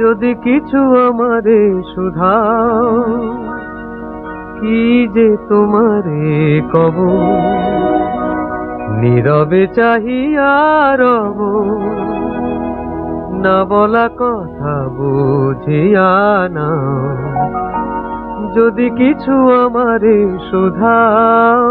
যদি কিছু আমারে শুধাও, কি যে তোমারে কব? নীরবে চাহিয়া রব, না বলা কথা বুঝিয়া না। যদি কিছু আমারে শুধাও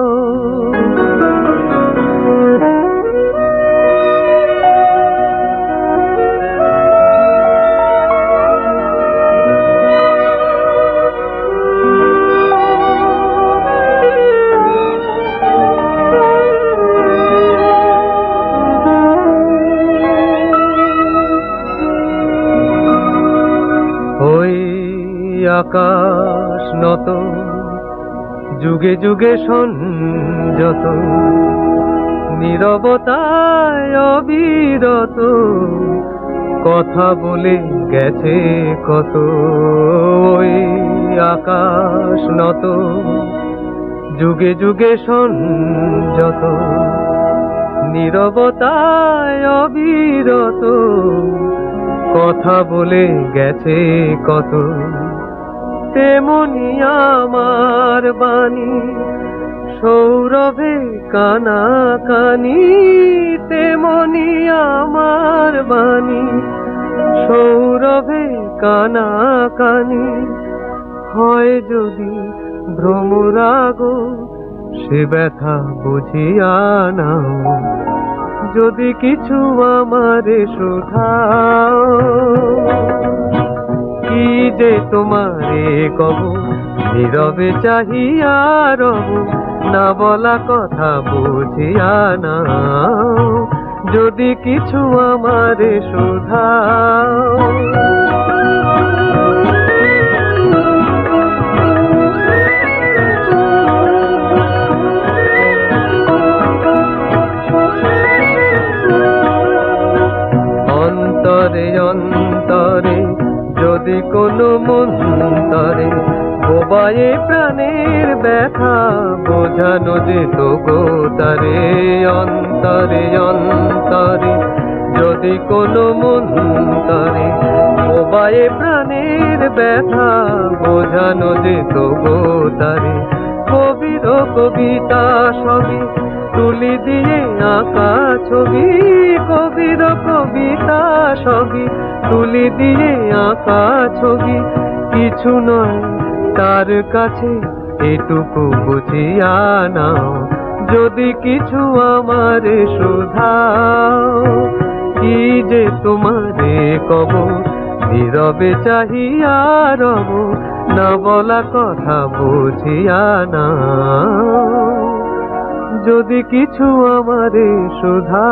আকাশ নত, যুগে যুগে সংযত নীরবতায় অবিরত, কথা বলে গেছে কত, ওই আকাশ নত, যুগে যুগে সংযত নীরবতায় অবিরত, কথা বলে গেছে কত তেমনি আমার বাণী। সৌরভে কানা কানি তেমনি আমার বাণী। সৌরভে কানা কানি হয় যদি ভ্রমরাগ, সে ব্যথা বুঝিয়া নাও। যদি কিছু আমারে শুধাও। কি যে তোমারে কব, নীরবে চাহিয়া রব, না বলা কথা বুঝিয়া না যদি কিছু আমারে শুধাও। অন্তরে অন্তরে যদি কোনো মন্তরে বোবায়ে প্রাণের ব্যথা, বোঝানো যেত গো তারে অন্তরে অন্তরে। যদি কোনো মন্তরে বোবায়ে প্রাণের ব্যথা, বোঝানো যেত গো তারে। কবির কবিতা সবই তুলি দিয়ে আঁকা ছবি, কবির কবিতা সবই। তুলি দিয়ে আঁকা ছবি, কিছু নয়, তার কাছে এটুকু বুঝিয়া নাও। যদি কিছু আমারে শুধাও, কি যে তোমারে কব? নীরবে চাহিয়া রব, না বলা কথা বুঝিয়া না যদি কিছু আমারে শোধা